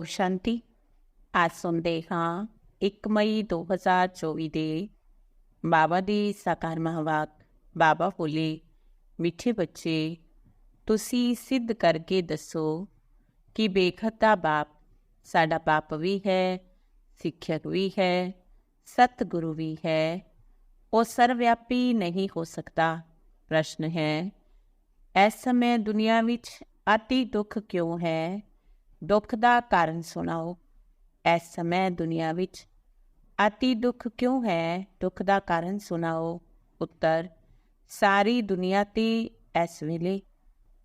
ਓਮ ਸ਼ਾਂਤੀ। ਅੱਜ ਸੁਣਦੇ ਹਾਂ 1 ਮਈ 2024 ਦੇ ਬਾਬਾ ਦੀ ਸਾਕਾਰ ਮਹਾਵਾਕ ਬਾਬਾ ਬੋਲੇ, ਮਿੱਠੇ ਬੱਚੇ, ਤੁਸੀਂ ਸਿੱਧ ਕਰਕੇ ਦੱਸੋ ਕਿ ਬੇਖਤਾ ਬਾਪ ਸਾਡਾ ਬਾਪ ਵੀ ਹੈ, ਸਿੱਖਿਅਕ ਵੀ ਹੈ, ਸਤਿਗੁਰੂ ਵੀ ਹੈ। ਉਹ ਸਰਵਿਆਪੀ ਨਹੀਂ ਹੋ ਸਕਦਾ। ਪ੍ਰਸ਼ਨ ਹੈ, ਇਸ ਸਮੇਂ ਦੁਨੀਆ ਵਿੱਚ ਅਤੀ ਦੁੱਖ ਕਿਉਂ ਹੈ? ਦੁੱਖ ਦਾ ਕਾਰਨ ਸੁਣਾਓ। ਇਸ ਸਮੇਂ ਦੁਨੀਆ ਵਿੱਚ ਅਤੀ ਦੁੱਖ ਕਿਉਂ ਹੈ? ਦੁੱਖ ਦਾ ਕਾਰਨ ਸੁਣਾਓ। ਉੱਤਰ, ਸਾਰੀ ਦੁਨੀਆ ਤੇ ਇਸ ਵੇਲੇ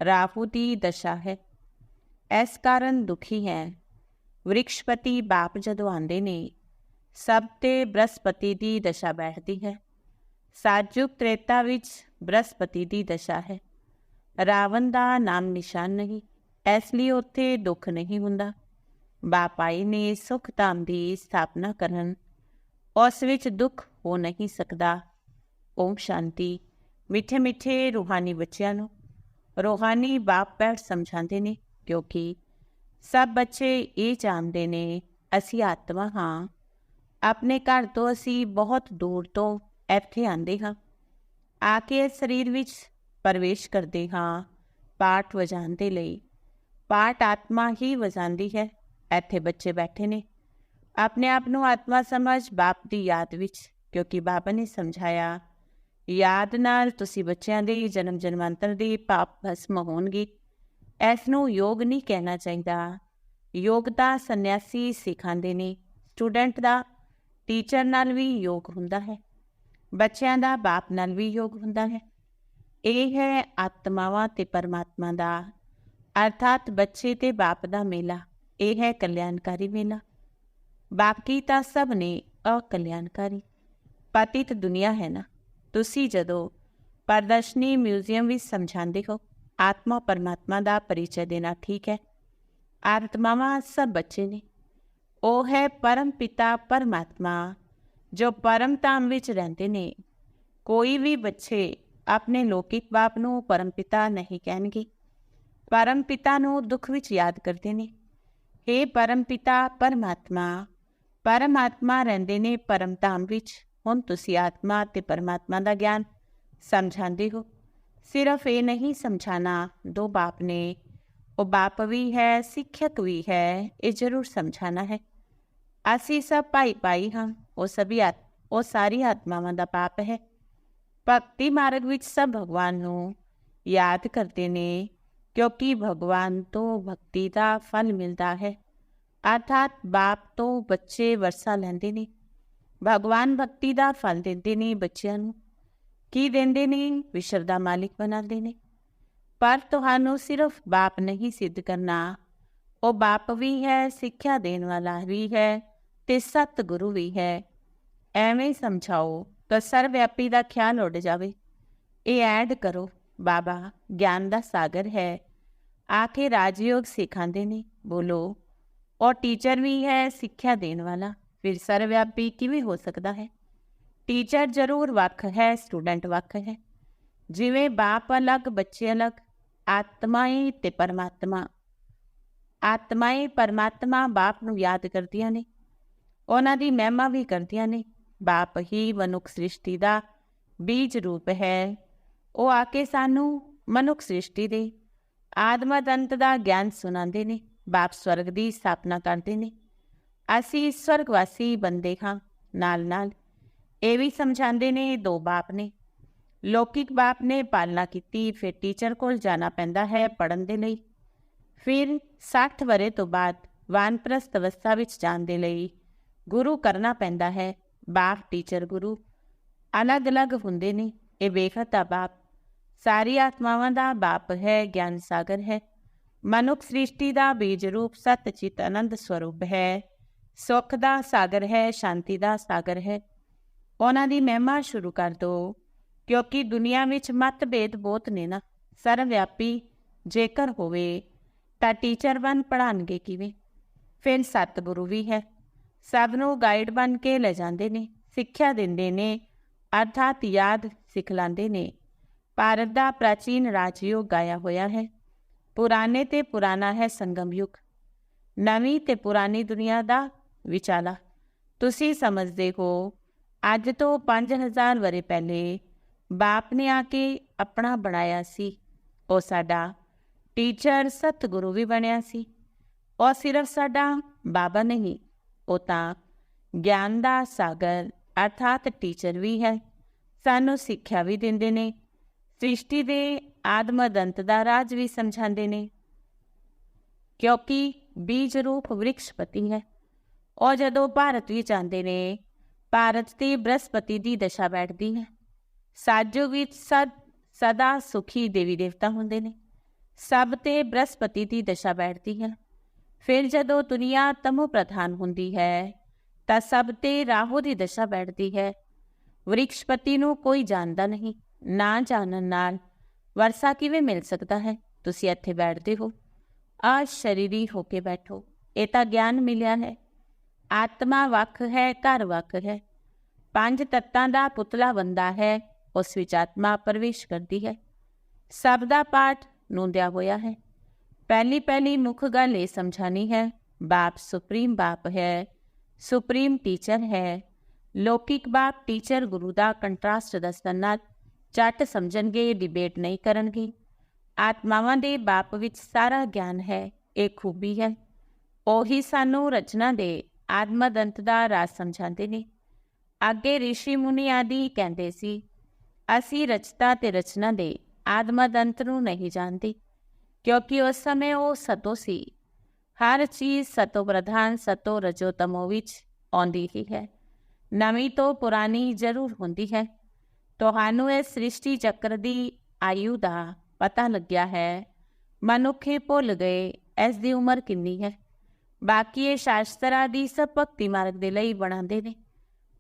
ਰਾਹੂ ਦੀ ਦਸ਼ਾ ਹੈ। ਇਸ ਕਾਰਨ ਦੁਖੀ ਹੈ। ਵ੍ਰਿਕਸ਼ਪਤੀ ਬਾਪ ਜਦੋਂ ਆਂਦੇ ਨੇ, ਸਭ ਤੇ ਬ੍ਰਹਸਪਤੀ ਦੀ ਦਸ਼ਾ ਬੈਠਦੀ ਹੈ। ਸਾਜੁਗ ਤ੍ਰੇਤਾ ਵਿੱਚ ਬ੍ਰਹਸਪਤੀ ਦੀ ਦਸ਼ਾ ਹੈ। ਰਾਵਣ ਦਾ ਨਾਮ ਨਿਸ਼ਾਨ ਨਹੀਂ। ਇਸ ਲਈ ਉੱਥੇ ਦੁੱਖ ਨਹੀਂ ਹੁੰਦਾ। ਬਾਪਾਈ ਨੇ ਸੁਖ ਧਾਮ ਦੀ ਸਥਾਪਨਾ ਕਰਨ। ਉਸ ਵਿੱਚ ਦੁੱਖ ਹੋ ਨਹੀਂ ਸਕਦਾ। ਓਮ ਸ਼ਾਂਤੀ। ਮਿੱਠੇ ਮਿੱਠੇ ਰੂਹਾਨੀ ਬੱਚਿਆਂ ਨੂੰ। ਰੂਹਾਨੀ ਬਾਪ ਬੈਠ ਸਮਝਾਉਂਦੇ ਨੇ, ਕਿਉਂਕਿ ਸਭ ਬੱਚੇ ਇਹ ਜਾਣਦੇ ਨੇ, ਅਸੀਂ ਆਤਮਾ ਹਾਂ। ਆਪਣੇ ਘਰ ਤੋਂ ਅਸੀਂ ਬਹੁਤ ਦੂਰ ਤੋਂ ਇੱਥੇ ਆਂਦੇ ਹਾਂ। ਆ ਕੇ ਸਰੀਰ ਵਿੱਚ ਪ੍ਰਵੇਸ਼ ਕਰਦੇ ਹਾਂ, ਪਾਠ ਵਜਾਉਣ ਦੇ ਲਈ। ਪਾਠ ਆਤਮਾ ਹੀ ਵਜਾਉਂਦੀ ਹੈ, ਇੱਥੇ ਬੱਚੇ ਬੈਠੇ ਨੇ। ਆਪਣੇ ਆਪ ਨੂੰ ਆਤਮਾ ਸਮਝ ਬਾਪ ਦੀ ਯਾਦ ਵਿੱਚ, ਕਿਉਂਕਿ ਬਾਬਾ ਨੇ ਸਮਝਾਇਆ, ਯਾਦ ਨਾਲ ਤੁਸੀਂ ਬੱਚਿਆਂ ਦੇ ਜਨਮ ਜਨਮਾਂਤਰ ਦੀ ਪਾਪ ਭਸਮ ਹੋਣਗੇ। ਇਸ ਨੂੰ ਯੋਗ ਨਹੀਂ ਕਹਿਣਾ ਚਾਹੀਦਾ। ਯੋਗ ਤਾਂ ਸੰਨਿਆਸੀ ਸਿਖਾਉਂਦੇ ਨੇ। ਸਟੂਡੈਂਟ ਦਾ, ਟੀਚਰ ਨਾਲ ਵੀ ਯੋਗ ਹੁੰਦਾ ਹੈ। ਬੱਚਿਆਂ ਦਾ ਬਾਪ ਨਾਲ ਵੀ ਯੋਗ ਹੁੰਦਾ ਹੈ। ਇਹ ਹੈ ਆਤਮਾਵਾਂ ਤੇ ਪਰਮਾਤਮਾ ਦਾ ਅਰਥਾਤ ਬੱਚੇ ਤੇ ਬਾਪ ਦਾ ਮੇਲਾ, ਇਹ ਹੈ ਕਲਿਆਣਕਾਰੀ ਮੇਲਾ। ਬਾਕੀ ਤਾਂ ਸਭ ਨੇ ਅਕਲਿਆਣਕਾਰੀ। ਪਤਿਤ ਦੁਨੀਆ ਹੈ ਨਾ, ਤੁਸੀਂ ਜਦੋਂ ਪ੍ਰਦਰਸ਼ਨੀ ਮਿਊਜ਼ੀਅਮ ਵਿੱਚ ਸਮਝਾਉਂਦੇ ਹੋ, ਆਤਮਾ ਪਰਮਾਤਮਾ ਦਾ ਪਰਿਚੈ ਦੇਣਾ ਠੀਕ ਹੈ। ਆਤਮਾਵਾਂ ਸਭ ਬੱਚੇ ਨੇ। ਉਹ ਹੈ ਪਰਮ ਪਿਤਾ ਪਰਮਾਤਮਾ, ਜੋ ਪਰਮ ਧਾਮ ਵਿੱਚ ਰਹਿੰਦੇ ਨੇ। ਕੋਈ ਵੀ ਬੱਚੇ ਆਪਣੇ ਲੋਕਿਕ ਬਾਪ ਨੂੰ ਪਰਮ ਪਿਤਾ ਨਹੀਂ ਕਹਿਣਗੇ। ਪਰਮ ਪਿਤਾ ਨੂੰ ਦੁੱਖ ਵਿੱਚ ਯਾਦ ਕਰਦੇ ਨੇ हे ਪਰਮ ਪਿਤਾ ਪਰਮਾਤਮਾ ਪਰਮਾਤਮਾ ਰਹਿੰਦੇ ਨੇ ਪਰਮ ਧਾਮ ਵਿੱਚ ਹੁਣ ਤੁਸੀਂ ਆਤਮਾ ਤੇ ਪਰਮਾਤਮਾ ਦਾ ਗਿਆਨ ਸਮਝਾਉਂਦੇ ਹੋ ਸਿਰਫ ਇਹ ਨਹੀਂ ਸਮਝਾਣਾ ਦੋ ਬਾਪ ਨੇ ਉਹ ਬਾਪ ਵੀ ਹੈ ਸਿੱਖਿਅਕ ਵੀ ਹੈ ਇਹ ਜ਼ਰੂਰ ਸਮਝਾਣਾ ਹੈ ਅਸੀਂ ਸਭ ਭਾਈ ਭਾਈ ਹਾਂ ਉਹ ਸਭੀ ਉਹ ਸਾਰੀ ਆਤਮਾਵਾਂ ਦਾ ਪਾਪ ਹੈ ਭਗਤੀ ਮਾਰਗ ਵਿੱਚ ਸਭ ਭਗਵਾਨ ਨੂੰ ਯਾਦ ਕਰਦੇ ਨੇ ਕਿਉਂਕਿ ਭਗਵਾਨ ਤੋਂ ਭਗਤੀ ਦਾ ਫਲ ਮਿਲਦਾ ਹੈ ਅਰਥਾਤ ਬਾਪ ਤੋਂ ਬੱਚੇ ਵਰਸਾ ਲੈਂਦੇ ਨੇ ਭਗਵਾਨ ਭਗਤੀ ਦਾ ਫਲ ਦਿੰਦੇ ਨੇ ਬੱਚਿਆਂ ਨੂੰ ਕੀ ਦਿੰਦੇ ਨੇ ਵਿਸ਼ਵ ਦਾ ਮਾਲਿਕ ਬਣਾਉਂਦੇ ਨੇ ਪਰ ਤੁਹਾਨੂੰ ਸਿਰਫ ਬਾਪ ਨਹੀਂ ਸਿੱਧ ਕਰਨਾ ਉਹ ਬਾਪ ਵੀ ਹੈ ਸਿੱਖਿਆ ਦੇਣ ਵਾਲਾ ਵੀ ਹੈ ਤੇ ਸਤ ਗੁਰੂ ਵੀ ਹੈ ਐਵੇਂ ਸਮਝਾਓ ਤਾਂ ਸਰਵ ਵਿਆਪੀ ਦਾ ਖਿਆਲ ਉੱਡ ਜਾਵੇ ਇਹ ਐਡ ਕਰੋ ਬਾਬਾ ਗਿਆਨ ਦਾ ਸਾਗਰ ਹੈ। ਆਖੇ ਰਾਜਯੋਗ ਸਿਖਾਉਂਦੇ ਨੇ। ਬੋਲੋ ਔਰ ਟੀਚਰ ਵੀ ਹੈ ਸਿੱਖਿਆ ਦੇਣ ਵਾਲਾ। ਫਿਰ ਸਰਵਿਆਪੀ ਕਿਵੇਂ ਹੋ ਸਕਦਾ ਹੈ? ਟੀਚਰ ਜ਼ਰੂਰ ਵੱਖ ਹੈ ਸਟੂਡੈਂਟ ਵੱਖ ਹੈ। ਜਿਵੇਂ ਬਾਪ ਅਲੱਗ, ਬੱਚੇ ਅਲੱਗ ਆਤਮਾ ਹੀ ਤੇ ਪਰਮਾਤਮਾ। ਆਤਮਾ ਹੀ ਪਰਮਾਤਮਾ ਬਾਪ ਨੂੰ ਯਾਦ ਕਰਦੀਆਂ ਨੇ। ਉਹਨਾਂ ਦੀ ਮਹਿਮਾ ਵੀ ਕਰਦੀਆਂ ਨੇ। ਬਾਪ ਹੀ ਮਨੁੱਖ ਸ੍ਰਿਸ਼ਟੀ ਦਾ ਬੀਜ ਰੂਪ ਹੈ। ਉਹ ਆ ਕੇ ਸਾਨੂੰ ਮਨੁੱਖ ਸ੍ਰਿਸ਼ਟੀ ਦੇ ਆਦਮਦ ਅੰਤ ਦਾ ਗਿਆਨ ਸੁਣਾਉਂਦੇ ਨੇ, ਬਾਪ ਸਵਰਗ ਦੀ ਸਥਾਪਨਾ ਕਰਦੇ ਨੇ। ਅਸੀਂ ਸਵਰਗਵਾਸੀ ਬੰਦੇ ਹਾਂ ਨਾਲ ਨਾਲ ਇਹ ਵੀ ਸਮਝਾਉਂਦੇ ਨੇ ਦੋ ਬਾਪ ਨੇ। ਲੌਕਿਕ ਬਾਪ ਨੇ ਪਾਲਣਾ ਕੀਤੀ, ਫਿਰ ਟੀਚਰ ਕੋਲ ਜਾਣਾ ਪੈਂਦਾ ਹੈ ਪੜਨ ਦੇ ਲਈ। ਫਿਰ 60 ਵਰੇ ਤੋਂ ਬਾਅਦ ਵਾਨਪ੍ਰਸਤ ਅਵਸਥਾ ਵਿੱਚ ਜਾਣ ਦੇ ਲਈ ਗੁਰੂ ਕਰਨਾ ਪੈਂਦਾ ਹੈ, ਬਾਪ ਟੀਚਰ ਗੁਰੂ। ਅਲੱਗ-ਅਲੱਗ ਹੁੰਦੇ ਨੇ, ਇਹ ਬੇਖਤਾ ਬਾਪ ਸਾਰੀ ਆਤਮਾਵਾਂ ਦਾ ਬਾਪ ਹੈ, ਗਿਆਨ ਸਾਗਰ ਹੈ। ਮਨੁੱਖ ਸ੍ਰਿਸ਼ਟੀ ਦਾ ਬੀਜ ਰੂਪ ਸਤ ਚਿਤ ਆਨੰਦ ਸਵਰੂਪ ਹੈ। ਸੁਖ ਦਾ ਸਾਗਰ ਹੈ, ਸ਼ਾਂਤੀ ਦਾ ਸਾਗਰ ਹੈ। ਉਹਨਾਂ ਦੀ ਮਹਿਮਾ ਸ਼ੁਰੂ ਕਰ ਦੋ, ਕਿਉਂਕਿ ਦੁਨੀਆ ਵਿੱਚ ਮਤਭੇਦ ਬਹੁਤ ਨੇ ਨਾ। ਸਰਵਿਆਪੀ ਜੇਕਰ ਹੋਵੇ, ਤਾਂ ਟੀਚਰ ਬਣ ਪੜਾਣਗੇ ਕਿਵੇਂ? ਫਿਰ ਸਤਿਗੁਰੂ ਵੀ ਹੈ। ਸਭ ਨੂੰ ਗਾਈਡ ਬਣ ਕੇ ਲੈ ਜਾਂਦੇ ਨੇ, ਸਿੱਖਿਆ ਦਿੰਦੇ ਨੇ, ਅਰਥਾਤ ਯਾਦ ਸਿਖਲਾਉਂਦੇ ਨੇ। ਭਾਰਤ ਦਾ ਪ੍ਰਾਚੀਨ ਰਾਜਯੋਗ ਗਾਇਆ ਹੋਇਆ ਹੈ। ਪੁਰਾਣੇ ਤੇ ਪੁਰਾਣਾ ਹੈ ਸੰਗਮ ਯੁਗ। ਨਵੀਂ ਤੇ ਪੁਰਾਣੀ ਦੁਨੀਆ ਦਾ ਵਿਚਾਲਾ। ਤੁਸੀਂ ਸਮਝਦੇ ਹੋ, ਅੱਜ ਤੋਂ 5000 ਵਰੇ ਪਹਿਲੇ ਬਾਪ ਨੇ ਆ ਕੇ ਆਪਣਾ ਬਣਾਇਆ ਸੀ। ਉਹ ਸਾਡਾ ਟੀਚਰ, ਸਤਿਗੁਰੂ ਵੀ ਬਣਿਆ ਸੀ। ਉਹ ਸਿਰਫ ਸਾਡਾ ਬਾਬਾ ਨਹੀਂ, ਉਹ ਤਾਂ ਗਿਆਨ ਦਾ ਸਾਗਰ ਅਰਥਾਤ ਟੀਚਰ ਵੀ ਹੈ। ਸਾਨੂੰ ਸਿੱਖਿਆ ਵੀ ਦਿੰਦੇ ਨੇ। ਸ੍ਰਿਸ਼ਟੀ ਦੇ ਆਦਮਦੰਤ ਦਾ ਰਾਜ ਵੀ ਸਮਝਾਉਂਦੇ ਨੇ। ਕਿਉਂਕਿ ਬੀਜ ਰੂਪ ਵਿਰਖਪਤੀ ਹੈ। ਉਹ ਜਦੋਂ ਭਾਰਤ ਵਿੱਚ ਆਉਂਦੇ ਨੇ, ਭਾਰਤ ਤੇ ਬ੍ਰਹਸਪਤੀ ਦੀ ਦਸ਼ਾ ਬੈਠਦੀ ਹੈ। ਸਾਜੋ ਵਿੱਚ ਸਦ, ਸਦਾ ਸੁਖੀ ਦੇਵੀ ਦੇਵਤਾ ਹੁੰਦੇ ਨੇ। ਸਭ ਤੇ ਬ੍ਰਹਸਪਤੀ ਦੀ ਦਸ਼ਾ ਬੈਠਦੀ ਹੈ। ਫਿਰ ਜਦੋਂ ਦੁਨੀਆ ਤਮੋ ਪ੍ਰਧਾਨ ਹੁੰਦੀ ਹੈ, ਤਾਂ ਸਭ ਤੇ ਰਾਹੂ ਦੀ ਦਸ਼ਾ ਬੈਠਦੀ ਹੈ। ਵਿਰਖਪਤੀ ਨੂੰ ਕੋਈ ਜਾਣਦਾ ਨਹੀਂ। ਨਾ ਜਾਣਨ ਨਾਲ ਵਰਸਾ ਕਿਵੇਂ ਮਿਲ ਸਕਦਾ ਹੈ? ਤੁਸੀਂ ਇੱਥੇ ਬੈਠਦੇ ਹੋ। ਆ ਸ਼ਰੀਰੀ ਹੋ ਕੇ ਬੈਠੋ। ਇਹ ਤਾਂ ਗਿਆਨ ਮਿਲਿਆ ਹੈ। ਆਤਮਾ ਵੱਖ ਹੈ, ਘਰ ਵੱਖ ਹੈ। ਪੰਜ ਤੱਤਾਂ ਦਾ ਪੁਤਲਾ ਬੰਦਾ ਹੈ। ਉਸ ਵਿੱਚ ਆਤਮਾ ਪ੍ਰਵੇਸ਼ ਕਰਦੀ ਹੈ। ਸਭ ਦਾ ਪਾਠ ਨੂੰਦਿਆ ਹੋਇਆ ਹੈ। ਪਹਿਲੀ ਪਹਿਲੀ ਮੁੱਖ ਗੱਲ ਇਹ ਸਮਝਾਣੀ ਹੈ, ਬਾਪ ਸੁਪਰੀਮ ਬਾਪ ਹੈ, ਸੁਪਰੀਮ ਟੀਚਰ ਹੈ। ਲੌਕਿਕ ਬਾਪ ਟੀਚਰ ਗੁਰੂ ਦਾ ਕੰਟਰਾਸਟ ਦੱਸਣ ਨਾਲ ਜੱਟ ਸਮਝਣਗੇ ਡਿਬੇਟ ਨਹੀਂ ਕਰਨਗੇ। ਆਤਮਾਵਾਂ ਦੇ ਬਾਪ ਵਿੱਚ ਸਾਰਾ ਗਿਆਨ ਹੈ, ਇਹ ਖੂਬੀ ਹੈ। ਉਹੀ ਸਾਨੂੰ ਰਚਨਾ ਦੇ ਆਤਮਦੰਤ ਦਾ ਰਾਜ ਸਮਝਾਉਂਦੇ ਨੇ। ਅੱਗੇ ઋષਿ ਮੁਨੀ ਆਦਿ ਕਹਿੰਦੇ ਸੀ, ਅਸੀਂ ਰਚਤਾ ਤੇ ਰਚਨਾ ਦੇ ਆਤਮਦੰਤ ਨੂੰ ਨਹੀਂ ਜਾਣਦੇ, ਕਿਉਂਕਿ ਉਸ ਸਮੇਂ ਉਹ ਸਤੋ ਸੀ। ਹਰ ਚੀਜ਼ ਸਤੋ ਪ੍ਰਧਾਨ, ਸਤੋ ਰਜੋ ਤਮੋ ਵਿੱਚ ਆਉਂਦੀ ਹੀ ਹੈ। ਨਵੀਂ ਤੋਂ ਪੁਰਾਣੀ ਜ਼ਰੂਰ ਹੁੰਦੀ ਹੈ। ਤੁਹਾਨੂੰ ਇਹ ਸ੍ਰਿਸ਼ਟੀ ਚੱਕਰ ਦੀ ਆਯੂ ਦਾ ਪਤਾ ਲੱਗਿਆ ਹੈ। ਮਨੁੱਖੇ ਭੁੱਲ ਗਏ, ਇਸ ਦੀ ਉਮਰ ਕਿੰਨੀ ਹੈ? ਬਾਕੀ ਇਹ ਸ਼ਾਸਤਰਾਂ ਦੀ ਸਭ ਭਗਤੀ ਮਾਰਗ ਦੇ ਲਈ ਬਣਾਉਂਦੇ ਨੇ।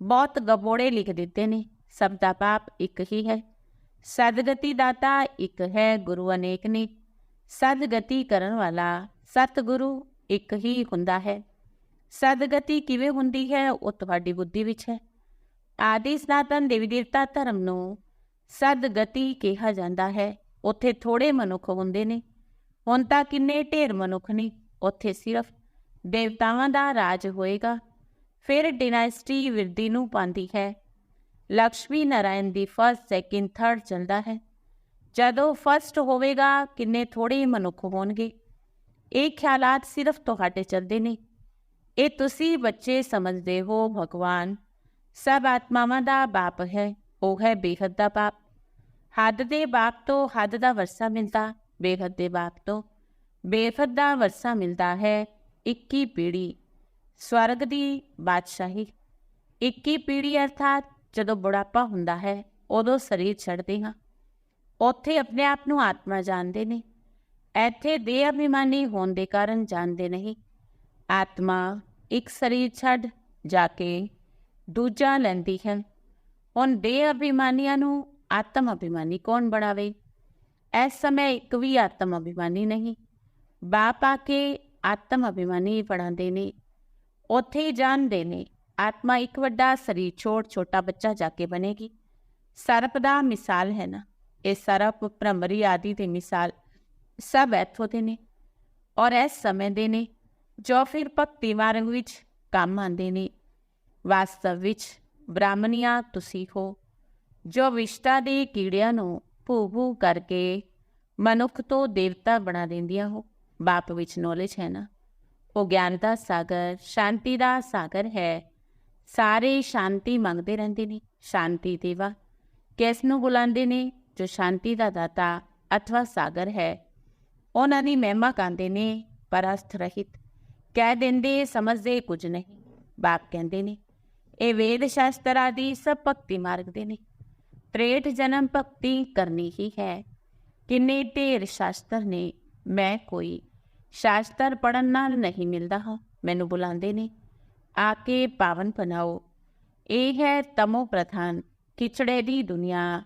ਬਹੁਤ ਗਬੋੜੇ ਲਿਖ ਦਿੱਤੇ ਨੇ, ਸਭ ਦਾ ਪਾਪ ਇੱਕ ਹੀ ਹੈ। ਸਦਗਤੀ ਦਾਤਾ ਇੱਕ ਹੈ, ਗੁਰੂ ਅਨੇਕ ਨੇ। ਸਦਗਤੀ ਕਰਨ ਵਾਲਾ ਸਤਿਗੁਰੂ ਇੱਕ ਹੀ ਹੁੰਦਾ ਹੈ। ਸਦਗਤੀ ਕਿਵੇਂ ਹੁੰਦੀ ਹੈ, ਉਹ ਤੁਹਾਡੀ ਬੁੱਧੀ ਵਿੱਚ ਹੈ। ਆਦਿ ਸਨਾਤਨ ਦੇਵੀ ਦੇਵਤਾ ਧਰਮ ਨੂੰ ਸਦਗਤੀ ਕਿਹਾ ਜਾਂਦਾ ਹੈ। ਉੱਥੇ ਥੋੜੇ ਮਨੁੱਖ ਹੁੰਦੇ ਨੇ। ਹੁਣ ਤਾਂ ਕਿੰਨੇ ਢੇਰ ਮਨੁੱਖ ਨੇ। ਉੱਥੇ ਸਿਰਫ ਦੇਵਤਾਵਾਂ ਦਾ ਰਾਜ ਹੋਏਗਾ। ਫਿਰ ਡਿਨਾਸਟੀ ਵਿਰਦੀ ਨੂੰ ਪਾਉਂਦੀ ਹੈ। ਲక్ష్ਮੀ ਨਾਰਾਇਣ ਦੀ ਫਸਟ ਸੈਕਿੰਡ ਥਰਡ ਚੱਲਦਾ ਹੈ। ਜਦੋਂ ਫਸਟ ਹੋਵੇਗਾ, ਕਿੰਨੇ ਥੋੜੇ ਮਨੁੱਖ ਹੋਣਗੇ। ਇਹ ਖਿਆਲਾਤ ਸਿਰਫ ਤੁਹਾਡੇ ਚੱਲਦੇ ਨੇ। ਇਹ ਤੁਸੀਂ ਬੱਚੇ ਸਮਝਦੇ ਹੋ, ਭਗਵਾਨ। ਸਭ ਆਤਮਾਵਾਂ ਦਾ ਬਾਪ ਹੈ, ਉਹ ਹੈ ਬੇਹੱਦ ਦਾ ਬਾਪ। ਹੱਦ ਦੇ ਬਾਪ ਤੋਂ ਹੱਦ ਦਾ ਵਰਸਾ ਮਿਲਦਾ, ਬੇਹੱਦ ਦੇ ਬਾਪ ਤੋਂ ਬੇਹੱਦ ਦਾ ਵਰਸਾ ਮਿਲਦਾ ਹੈ 21 ਪੀੜੀ ਸਵਰਗ ਦੀ ਬਾਦਸ਼ਾਹੀ। 21 ਪੀੜੀ ਅਰਥਾਤ ਜਦੋਂ ਬੁਢਾਪਾ ਹੁੰਦਾ ਹੈ, ਉਦੋਂ ਸਰੀਰ ਛੱਡਦੇ ਹਾਂ। ਉੱਥੇ ਆਪਣੇ ਆਪ ਨੂੰ ਆਤਮਾ ਜਾਣਦੇ ਨੇ। ਇੱਥੇ ਦੇਹ ਅਭਿਮਾਨੀ ਹੋਣ ਦੇ ਕਾਰਨ ਜਾਣਦੇ ਨਹੀਂ। ਆਤਮਾ, ਇੱਕ ਸਰੀਰ ਛੱਡ ਜਾ ਕੇ ਦੂਜਾ ਲੈਂਦੀ ਹੈ। ਹੁਣ ਦੇਹ ਅਭਿਮਾਨੀਆਂ ਨੂੰ ਆਤਮ ਅਭਿਮਾਨੀ ਕੌਣ ਬਣਾਵੇ? ਇਸ ਸਮੇਂ ਇੱਕ ਵੀ ਆਤਮ ਅਭਿਮਾਨੀ ਨਹੀਂ। ਬਾਪ ਆ ਕੇ ਆਤਮ ਅਭਿਮਾਨੀ ਪੜਾਉਂਦੇ ਨੇ। ਉੱਥੇ ਹੀ ਜਾਣਦੇ ਨੇ, ਆਤਮਾ ਇੱਕ ਵੱਡਾ ਸਰੀਰ ਛੋਟ ਛੋਟਾ ਬੱਚਾ ਜਾ ਕੇ ਬਣੇਗੀ। ਸਰਪ ਦਾ ਮਿਸਾਲ ਹੈ ਨਾ, ਇਹ ਸਰਪ, ਭ੍ਰਮਰੀ ਆਦਿ ਦੇ ਮਿਸਾਲ ਸਭ ਇੱਥੋਂ ਦੇ ਨੇ। ਔਰ ਇਸ ਸਮੇਂ ਦੇ ਨੇ, ਜੋ ਫਿਰ ਭਗਤੀ ਮਾਰਗ ਵਿੱਚ ਕੰਮ ਆਉਂਦੇ ਨੇ। ਵਾਸਤਵ ਵਿੱਚ ਬ੍ਰਾਹਮਣੀਆਂ ਤੁਸੀਂ ਹੋ, ਜੋ ਵਿਸ਼ਟਾ ਦੇ ਕੀੜਿਆਂ ਨੂੰ ਭੂ-ਭੂ ਕਰਕੇ ਮਨੁੱਖ ਤੋਂ ਦੇਵਤਾ ਬਣਾ ਦਿੰਦੀਆਂ ਹੋ। ਬਾਪ ਵਿੱਚ ਨੌਲੇਜ ਹੈ ਨਾ। ਉਹ ਗਿਆਨ ਦਾ ਸਾਗਰ, ਸ਼ਾਂਤੀ ਦਾ ਸਾਗਰ ਹੈ। ਸਾਰੇ ਸ਼ਾਂਤੀ ਮੰਗਦੇ ਰਹਿੰਦੇ ਨੇ। ਸ਼ਾਂਤੀ ਦੇਵਾ, ਕਿਸ ਨੂੰ ਬੁਲਾਉਂਦੇ ਨੇ? ਜੋ ਸ਼ਾਂਤੀ ਦਾ ਦਾਤਾ ਅਥਵਾ ਸਾਗਰ ਹੈ। ਉਹਨਾਂ ਦੀ ਮਹਿਮਾ ਕਹਿੰਦੇ ਨੇ, ਪਰਸਥ ਰਹਿਤ। ਕਹਿ ਦਿੰਦੇ, ਸਮਝਦੇ ਕੁਝ ਨਹੀਂ। ਬਾਪ ਕਹਿੰਦੇ ਨੇ ਇਹ ਵੇਦ ਸ਼ਾਸਤਰ ਆਦਿ ਸਭ ਭਗਤੀ ਮਾਰਗ ਦੇ ਨੇ। 63 ਜਨਮ ਭਗਤੀ ਕਰਨੀ ਹੀ ਹੈ। ਕਿੰਨੇ ਢੇਰ ਸ਼ਾਸਤਰ ਨੇ। ਮੈਂ ਕੋਈ ਸ਼ਾਸਤਰ ਪੜਨ ਨਾਲ ਨਹੀਂ ਮਿਲਦਾ ਹਾਂ। ਮੈਨੂੰ ਬੁਲਾਉਂਦੇ ਨੇ। ਆ ਕੇ ਪਾਵਨ ਬਣਾਓ। ਇਹ ਹੈ ਤਮੋ ਪ੍ਰਧਾਨ ਕਿਚੜੇ ਦੀ ਦੁਨੀਆ,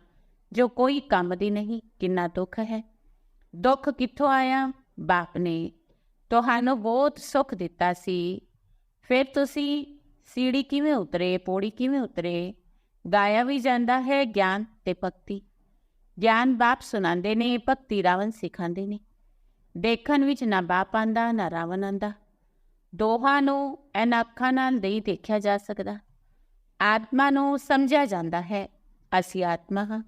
ਜੋ ਕੋਈ ਕੰਮ ਦੀ ਨਹੀਂ, ਕਿੰਨਾ ਦੁੱਖ ਹੈ। ਦੁੱਖ ਕਿੱਥੋਂ ਆਇਆ? ਬਾਪ ਨੇ। ਤੁਹਾਨੂੰ ਬਹੁਤ ਸੁੱਖ ਦਿੱਤਾ ਸੀ। ਫਿਰ ਤੁਸੀਂ ਸੀੜੀ ਕਿਵੇਂ ਉਤਰੇ, ਪੌੜੀ ਕਿਵੇਂ ਉਤਰੇ, ਗਾਇਆ ਵੀ ਜਾਂਦਾ ਹੈ ਗਿਆਨ ਤੇ ਭਗਤੀ। ਗਿਆਨ ਬਾਪ ਸੁਣਾਉਂਦੇ ਨੇ, ਭਗਤੀ ਰਾਵਣ ਸਿਖਾਉਂਦੇ ਨੇ। ਦੇਖਣ ਵਿੱਚ ਨਾ ਬਾਪ ਆਂਦਾ ਨਾ ਰਾਵਣ ਆਂਦਾ ਦੋਹਾਂ ਨੂੰ ਇਹਨਾਂ ਅੱਖਾਂ ਨਾਲ ਨਹੀਂ ਦੇਖਿਆ ਜਾ ਸਕਦਾ। ਆਤਮਾ ਨੂੰ ਸਮਝਿਆ ਜਾਂਦਾ ਹੈ, ਅਸੀਂ ਆਤਮਾ ਹਾਂ।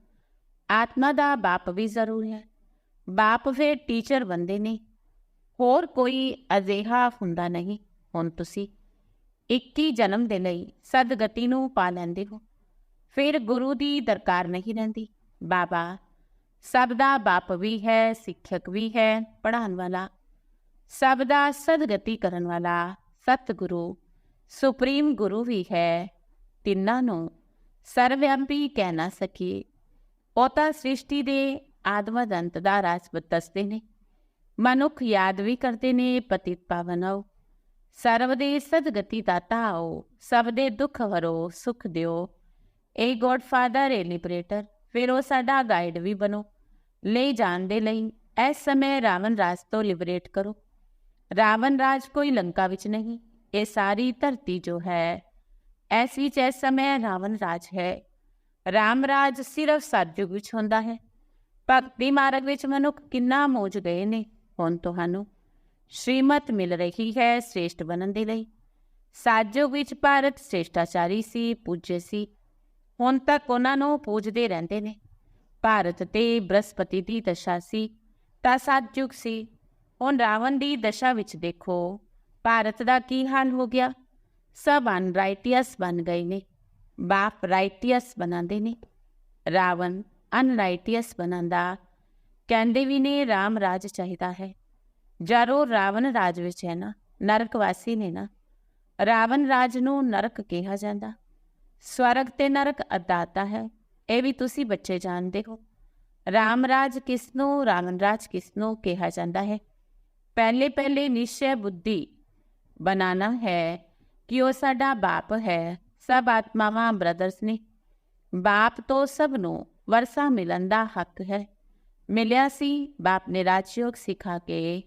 ਆਤਮਾ ਦਾ ਬਾਪ ਵੀ ਜ਼ਰੂਰ ਹੈ। ਬਾਪ ਫਿਰ ਟੀਚਰ ਬੰਦੇ ਨੇ। ਹੋਰ ਕੋਈ ਅਜਿਹਾ ਹੁੰਦਾ ਨਹੀਂ, ਹੁਣ ਤੁਸੀਂ ਇੱਕ ਹੀ ਜਨਮ ਦੇ ਲਈ ਸਦਗਤੀ ਨੂੰ ਪਾ ਲੈਂਦੇ ਹੋ। ਫਿਰ ਗੁਰੂ ਦੀ ਦਰਕਾਰ ਨਹੀਂ ਰਹਿੰਦੀ। ਬਾਬਾ, ਸਭ ਦਾ ਬਾਪ ਵੀ ਹੈ ਸਿੱਖਿਅਕ ਵੀ ਹੈ, ਪੜ੍ਹਾਉਣ ਵਾਲਾ। ਸਭ ਦਾ ਸਦਗਤੀ ਕਰਨ ਵਾਲਾ ਸਤਿਗੁਰੂ, ਸੁਪਰੀਮ ਗੁਰੂ ਵੀ ਹੈ। ਤਿੰਨਾਂ ਨੂੰ ਸਰਵਿਆਪੀ ਕਹਿ ਨਾ ਸਕੀਏ। ਉਹ ਤਾਂ ਸ੍ਰਿਸ਼ਟੀ ਦੇ ਆਦਮ ਅੰਤ ਦਾ ਰਾਜ ਦੱਸਦੇ ਨੇ। ਮਨੁੱਖ ਯਾਦ ਵੀ ਕਰਦੇ ਨੇ, ਪਤਿਤ ਪਾਵਨੋ ਸਰਵ ਦੇ ਸਦਗਤੀ ਦਾਤਾ ਹੋ ਸਭ ਦੇ ਦੁੱਖ ਹਰੋ ਸੁਖ ਦਿਓ। ਇਹ ਗੋਡ ਫਾਦਰ, ਏ ਲਿਬਰੇਟਰ, ਫਿਰ ਉਹ ਸਾਡਾ ਗਾਈਡ ਵੀ ਬਣੋ। ਲਈ ਜਾਣ ਦੇ ਲਈ ਇਸ ਸਮੇਂ ਰਾਵਣ ਰਾਜ ਤੋਂ ਲਿਬਰੇਟ ਕਰੋ। ਰਾਵਣ ਰਾਜ ਕੋਈ ਲੰਕਾ ਵਿੱਚ ਨਹੀਂ, ਇਹ ਸਾਰੀ ਧਰਤੀ ਜੋ ਹੈ, ਇਸ ਵਿੱਚ ਇਸ ਸਮੇਂ ਰਾਵਣ ਰਾਜ ਹੈ। ਰਾਮ ਰਾਜ ਸਿਰਫ ਸਤਜੁਗ ਵਿੱਚ ਹੁੰਦਾ ਹੈ। ਭਗਤੀ ਮਾਰਗ ਵਿੱਚ ਮਨੁੱਖ ਕਿੰਨਾ ਮੋਜ ਗਏ ਨੇ, ਹੁਣ ਤੁਹਾਨੂੰ ਸ਼੍ਰੀਮਤ ਮਿਲ ਰਹੀ ਹੈ ਸ੍ਰੇਸ਼ਟ ਬਣਨ ਦੇ ਲਈ ਸਤਜੁਗ ਵਿੱਚ ਭਾਰਤ ਸ੍ਰੇਸ਼ਟਾਚਾਰੀ ਸੀ ਪੂਜੇ ਸੀ ਹੁਣ ਤੱਕ ਉਹਨਾਂ ਨੂੰ ਪੂਜਦੇ ਰਹਿੰਦੇ ਨੇ ਭਾਰਤ ਤੇ ਬ੍ਰਹਸਪਤੀ ਦੀ ਦਸ਼ਾ ਸੀ ਤਾਂ ਸਤਜੁਗ ਸੀ ਹੁਣ ਰਾਵਣ ਦੀ ਦਸ਼ਾ ਵਿੱਚ ਦੇਖੋ ਭਾਰਤ ਦਾ ਕੀ ਹਾਲ ਹੋ ਗਿਆ ਸਭ ਅਨਰਾਈਟੀਅਸ ਬਣ ਗਏ ਨੇ ਬਾਪ ਰਾਈਟੀਅਸ ਬਣਾਉਂਦੇ ਨੇ ਰਾਵਣ ਅਨਰਾਈਟੀਅਸ ਬਣਾਉਂਦਾ ਕਹਿੰਦੇ ਵੀ ਨੇ ਰਾਮ ਰਾਜ ਚਾਹੀਦਾ ਹੈ ਜਦ ਉਹ ਰਾਵਣ ਰਾਜ ਵਿੱਚ ਹੈ ਨਾ, ਨਰਕ ਵਾਸੀ ਨੇ ਨਾ, ਰਾਵਣ ਰਾਜ ਨੂੰ ਨਰਕ ਕਿਹਾ ਜਾਂਦਾ। ਸਵਰਗ ਤੇ ਨਰਕ ਅਦਾਤਾ ਹੈ, ਇਹ ਵੀ ਤੁਸੀਂ ਬੱਚੇ ਜਾਣਦੇ ਹੋ। ਰਾਮ ਰਾਜ ਕਿਸ ਨੂੰ ਰਾਵਣ ਰਾਜ ਕਿਸ ਨੂੰ ਕਿਹਾ ਜਾਂਦਾ ਹੈ? ਪਹਿਲੇ ਪਹਿਲੇ ਨਿਸ਼ਚੈ ਬੁੱਧੀ ਬਣਾਣਾ ਹੈ ਕਿ ਉਹ ਸਾਡਾ ਬਾਪ ਹੈ, ਸਭ ਆਤਮਾਵਾਂ ਬ੍ਰਦਰਸ ਨੇ। ਬਾਪ ਤੋਂ ਸਭ ਨੂੰ ਵਰਸਾ ਮਿਲਣ ਦਾ ਹੱਕ ਹੈ। ਮਿਲਿਆ ਸੀ, ਬਾਪ ਨੇ ਰਾਜਯੋਗ ਸਿਖਾ ਕੇ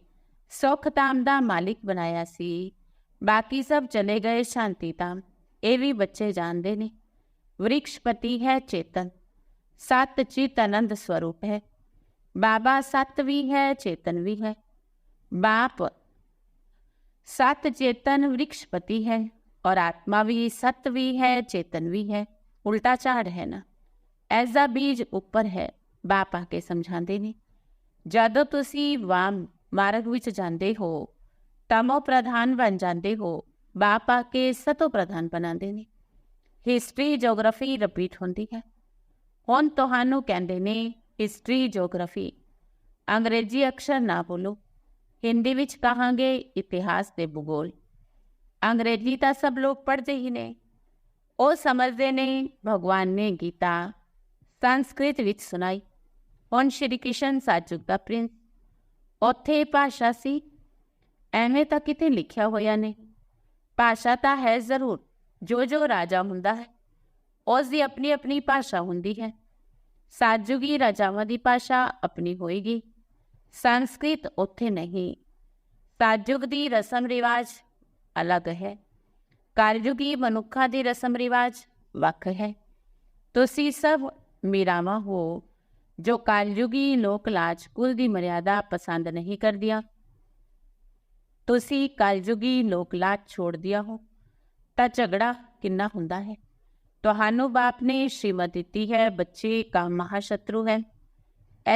સુખધામ ના માલિક બનાયા સી બાકી સબ ચલે ગયે શાંતિધામ એવી બચ્ચે जानते ने। वृक्षपति है चेतन। सत चित आनंद स्वरूप है। बाबा सत भी है, चेतन भी है। बाप सत चेतन वृक्षपति है और आत्मा भी सत भी है, चेतन भी है। उल्टा चाड़ है ना। ऐसा बीज ऊपर है। बाप आके समझाते ने। जद तुसी वाम ਮਾਰਗ ਵਿੱਚ ਜਾਂਦੇ ਹੋ ਤਮੋ ਪ੍ਰਧਾਨ ਬਣ ਜਾਂਦੇ ਹੋ, ਬਾਪ ਆ ਕੇ ਸਤੋ ਪ੍ਰਧਾਨ ਬਣਾਉਂਦੇ ਨੇ। ਹਿਸਟਰੀ ਜੀਓਗ੍ਰਾਫੀ ਰਿਪੀਟ ਹੁੰਦੀ ਹੈ। ਹੁਣ ਤੁਹਾਨੂੰ ਕਹਿੰਦੇ ਨੇ ਹਿਸਟਰੀ ਜੀਓਗ੍ਰਾਫੀ ਅੰਗਰੇਜ਼ੀ ਅਕਸ਼ਰ ਨਾ ਬੋਲੋ। ਹਿੰਦੀ ਵਿੱਚ ਕਹਾਂਗੇ ਇਤਿਹਾਸ ਤੇ ਭੂਗੋਲ। ਅੰਗਰੇਜ਼ੀ ਤਾਂ ਸਭ ਲੋਕ ਪੜ੍ਹਦੇ ਹੀ ਨੇ। ਉਹ ਸਮਝਦੇ ਨੇ, ਭਗਵਾਨ ਨੇ ਗੀਤਾ ਸੰਸਕ੍ਰਿਤ ਵਿੱਚ ਸੁਣਾਈ। ਹੁਣ ਸ਼੍ਰੀ ਕ੍ਰਿਸ਼ਨ ਸਾਜੁਗ ਦਾ ਪ੍ਰਿੰਸ ਉੱਥੇ ਭਾਸ਼ਾ ਸੀ। ਐਵੇਂ ਤਾਂ ਕਿਤੇ ਲਿਖਿਆ ਹੋਇਆ ਨਹੀਂ। ਭਾਸ਼ਾ ਤਾਂ ਹੈ ਜ਼ਰੂਰ, ਜੋ ਜੋ ਰਾਜਾ ਹੁੰਦਾ ਹੈ ਉਸ ਦੀ ਆਪਣੀ ਆਪਣੀ ਭਾਸ਼ਾ ਹੁੰਦੀ ਹੈ। ਸਾਜੁਗੀ ਰਾਜਾਵਾਂ ਦੀ ਭਾਸ਼ਾ ਆਪਣੀ ਹੋਏਗੀ। ਸੰਸਕ੍ਰਿਤ ਉੱਥੇ ਨਹੀਂ। ਸਾਜੁਗ ਦੀ ਰਸਮ ਰਿਵਾਜ ਅਲੱਗ ਹੈ। ਕਾਲਯੁਗੀ ਮਨੁੱਖਾਂ ਦੀ ਰਸਮ ਰਿਵਾਜ ਵੱਖ ਹੈ। ਤੁਸੀਂ ਸਭ ਮੀਰਾਵਾਂ ਹੋ। ਜੋ ਕਾਲਯੁਗੀ ਲੋਕ ਲਾਜ ਕੁਲ ਦੀ ਮਰਿਆਦਾ ਪਸੰਦ ਨਹੀਂ ਕਰਦੀਆਂ। ਤੁਸੀਂ ਕਾਲਯੁਗੀ ਲੋਕ ਲਾਜ ਛੋੜ ਦਿਆ ਹੋ, ਤਾਂ ਝਗੜਾ ਕਿੰਨਾ ਹੁੰਦਾ ਹੈ? ਤੁਹਾਨੂੰ ਬਾਪ ਨੇ ਸ਼੍ਰੀਮਤ ਦਿੱਤੀ ਹੈ, ਬੱਚੇ ਕਾ ਮਹਾਸ਼ਤਰੂ ਹੈ।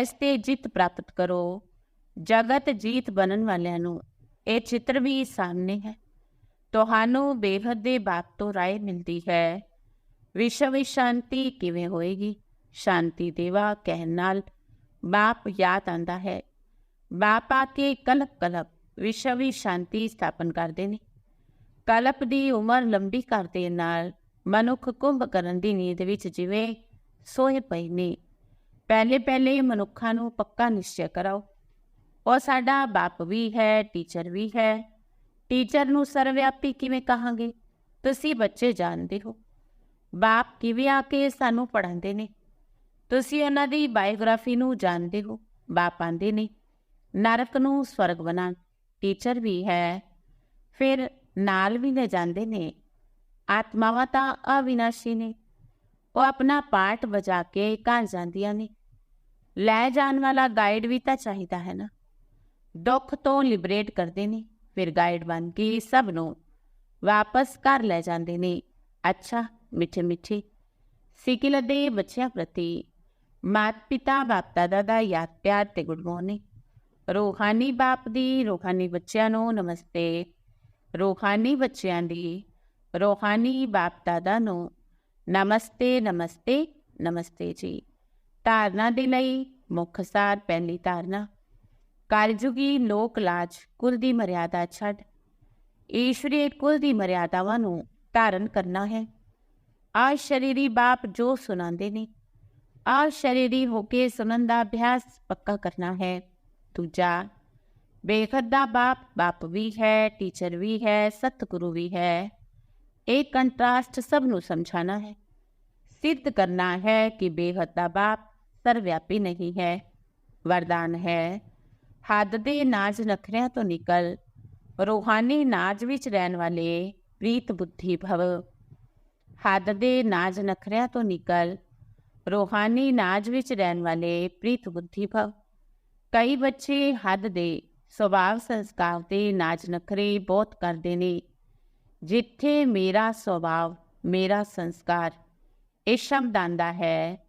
ਇਸ ਤੇ ਜਿੱਤ ਪ੍ਰਾਪਤ ਕਰੋ। ਜਗਤ ਜੀਤ ਬਣਨ ਵਾਲਿਆਂ ਨੂੰ ਇਹ ਚਿੱਤਰ ਵੀ ਸਾਹਮਣੇ ਹੈ। ਤੁਹਾਨੂੰ ਬੇਹੱਦ ਦੇ ਬਾਪ ਤੋਂ ਰਾਏ ਮਿਲਦੀ ਹੈ। ਵਿਸ਼ਵ ਵਿੱਚ ਸ਼ਾਂਤੀ ਕਿਵੇਂ ਹੋਏਗੀ? ਸ਼ਾਂਤੀ ਦੇਵਾ ਕਹਿਣ ਨਾਲ ਬਾਪ ਯਾਦ ਆਂਦਾ ਹੈ। ਬਾਪ ਆ ਕੇ ਕਲਪ ਕਲਪ ਵਿਸ਼ਵ ਵਿੱਚ ਸ਼ਾਂਤੀ ਸਥਾਪਨ ਕਰਦੇ ਨੇ। ਕਲਪ ਦੀ ਉਮਰ ਲੰਬੀ ਕਰਦੇ ਨਾਲ ਮਨੁੱਖ ਕੁੰਭ ਕਰਨ ਦੀ ਨੀਂਦ ਵਿੱਚ ਜਿਵੇਂ ਸੋਏ ਪਏ ਨੇ। ਪਹਿਲੇ ਪਹਿਲੇ ਮਨੁੱਖਾਂ ਨੂੰ ਪੱਕਾ ਨਿਸ਼ਚੈ ਕਰਾਓ। ਉਹ ਸਾਡਾ ਬਾਪ ਵੀ ਹੈ, ਟੀਚਰ ਵੀ ਹੈ। ਟੀਚਰ ਨੂੰ ਸਰਵਿਆਪੀ ਕਿਵੇਂ ਕਹਾਂਗੇ? ਤੁਸੀਂ ਬੱਚੇ ਜਾਣਦੇ ਹੋ। ਬਾਪ ਕਿਵੇਂ ਆ ਕੇ ਸਾਨੂੰ ਪੜਾਉਂਦੇ ਨੇ? ਤੁਸੀਂ ਉਹਨਾਂ ਦੀ ਬਾਇਓਗ੍ਰਾਫੀ ਨੂੰ ਜਾਣਦੇ ਹੋ, ਬਾਪ ਆਂਦੇ ਨੇ। ਨਰਕ ਨੂੰ ਸਵਰਗ ਬਣਾ ਟੀਚਰ ਵੀ ਹੈ। ਫਿਰ ਨਾਲ ਵੀ ਲੈ ਜਾਂਦੇ ਨੇ। ਆਤਮਾਵਾਂ ਤਾਂ ਅਵਿਨਾਸ਼ੀ ਨੇ। ਉਹ ਆਪਣਾ ਪਾਠ ਵਜਾ ਕੇ ਘਰ ਜਾਂਦੀਆਂ ਨੇ। ਲੈ ਜਾਣ ਵਾਲਾ ਗਾਈਡ ਵੀ ਤਾਂ ਚਾਹੀਦਾ ਹੈ ਨਾ। ਦੁੱਖ ਤੋਂ ਲਿਬਰੇਟ ਕਰਦੇ ਨੇ। ਫਿਰ ਗਾਈਡ ਬਣ ਕੇ ਸਭ ਨੂੰ ਵਾਪਸ ਘਰ ਲੈ ਜਾਂਦੇ ਨੇ। ਅੱਛਾ ਮਿੱਠੇ ਮਿੱਠੇ ਸਿਕਲ ਦੇ ਬੱਚਿਆਂ ਪ੍ਰਤੀ ਮਾਤ ਪਿਤਾ ਬਾਪ ਦਾਦਾ ਦਾ ਯਾਦ ਪਿਆਰ ਤੇ ਗੁੱਡ ਮਾਰਨਿੰਗ ਰੂਹਾਨੀ ਬਾਪ ਦੀ, ਰੂਹਾਨੀ ਬੱਚਿਆਂ ਨੂੰ ਨਮਸਤੇ। ਰੋਹਾਨੀ ਬੱਚਿਆਂ ਦੀ, ਰੋਹਾਨੀ ਬਾਪ ਦਾਦਾ ਨੂੰ ਨਮਸਤੇ ਨਮਸਤੇ ਨਮਸਤੇ ਜੀ। ਧਾਰਨਾ ਦੇ ਲਈ ਮੁੱਖ ਸਾਰ ਪਹਿਲੀ ਧਾਰਨਾ। ਕਾਲਜੁਗੀ ਲੋਕ ਲਾਜ, ਕੁਲ ਦੀ ਮਰਿਆਦਾ ਛੱਡ। ਈਸ਼ਵਰੀ ਕੁਲ ਦੀ ਮਰਿਆਦਾਵਾਂ ਨੂੰ ਧਾਰਨ ਕਰਨਾ ਹੈ। ਆ ਸ਼ਰੀਰੀ ਬਾਪ ਜੋ ਸੁਣਾਉਂਦੇ ਨੇ। ਆ ਸ਼ਰੀਰੀ ਹੋ ਕੇ ਸੁਣਨ ਦਾ ਅਭਿਆਸ ਪੱਕਾ ਕਰਨਾ ਹੈ ਦੂਜਾ ਬੇਖਦ ਦਾ ਬਾਪ ਬਾਪ ਵੀ ਹੈ ਟੀਚਰ ਵੀ ਹੈ ਸਤਿਗੁਰੂ ਵੀ ਹੈ ਇਹ ਕੰਟਰਾਸਟ ਸਭ ਨੂੰ ਸਮਝਾਣਾ ਹੈ ਸਿੱਧ ਕਰਨਾ ਹੈ ਕਿ ਬੇਹਦ ਦਾ ਬਾਪ ਸਰਵਿਆਪੀ ਨਹੀਂ ਹੈ ਵਰਦਾਨ ਹੈ ਹੱਦ ਦੇ ਨਾਜ ਨਖਰਿਆਂ ਤੋਂ ਨਿਕਲ ਰੂਹਾਨੀ ਨਾਜ ਵਿੱਚ ਰਹਿਣ ਵਾਲੇ ਪ੍ਰੀਤ ਬੁੱਧੀ ਭਵ ਹੱਦ ਦੇ ਨਾਜ ਨਖਰਿਆਂ ਤੋਂ ਨਿਕਲ ਰੂਹਾਨੀ ਨਾਜ ਵਿੱਚ ਰਹਿਣ ਵਾਲੇ ਪ੍ਰੀਤ ਬੁੱਧੀ ਭਵ ਕਈ ਬੱਚੇ ਹੱਦ ਦੇ ਸੁਭਾਵ ਸੰਸਕਾਰ ਤੇ ਨਾਚ ਨਖਰੇ ਬਹੁਤ ਕਰਦੇ ਨੇ। ਜਿੱਥੇ ਮੇਰਾ ਸੁਭਾਵ ਮੇਰਾ ਸੰਸਕਾਰ, ਇਹ ਸ਼ਬਦ ਆਂਦਾ ਹੈ,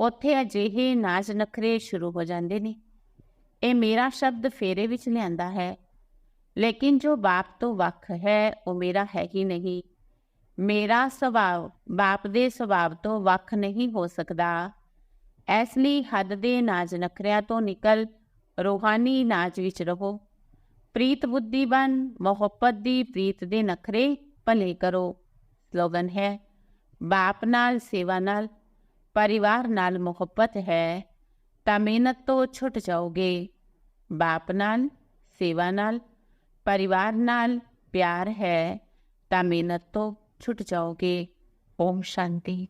ਉੱਥੇ ਅਜਿਹੇ ਨਾਚ ਨਖਰੇ ਸ਼ੁਰੂ ਹੋ ਜਾਂਦੇ ਨੇ। ਇਹ ਮੇਰਾ ਸ਼ਬਦ ਫੇਰੇ ਵਿੱਚ ਲਿਆਂਦਾ ਹੈ, ਲੇਕਿਨ ਜੋ ਬਾਪ ਤੋਂ ਵੱਖ ਹੈ, ਉਹ ਮੇਰਾ ਹੈ ਹੀ ਨਹੀਂ। ਮੇਰਾ ਸੁਭਾਅ ਬਾਪ ਦੇ ਸੁਭਾਅ ਤੋਂ ਵੱਖ ਨਹੀਂ ਹੋ ਸਕਦਾ। ਇਸ ਲਈ ਹੱਦ ਦੇ ਨਾਜ ਨਖਰਿਆਂ ਤੋਂ ਨਿਕਲ ਰੂਹਾਨੀ ਨਾਚ ਵਿੱਚ ਰਹੋ। ਪ੍ਰੀਤ ਬੁੱਧੀ ਬਨ ਮੁਹੱਬਤ ਦੀ ਪ੍ਰੀਤ ਦੇ ਨਖਰੇ ਭਲੇ ਕਰੋ। ਸਲੋਗਨ ਹੈ, ਬਾਪ ਨਾਲ ਸੇਵਾ ਨਾਲ, ਪਰਿਵਾਰ ਨਾਲ ਮੁਹੱਬਤ ਹੈ, ਤਾਂ ਮਿਹਨਤ ਤੋਂ ਛੁੱਟ ਜਾਓਗੇ। ਬਾਪ ਨਾਲ, ਸੇਵਾ ਨਾਲ, ਪਰਿਵਾਰ ਨਾਲ ਪਿਆਰ ਹੈ, ਤਾਂ ਮਿਹਨਤ ਤੋਂ ਛੁੱਟ ਜਾਓਗੇ। ਓਮ ਸ਼ਾਂਤੀ।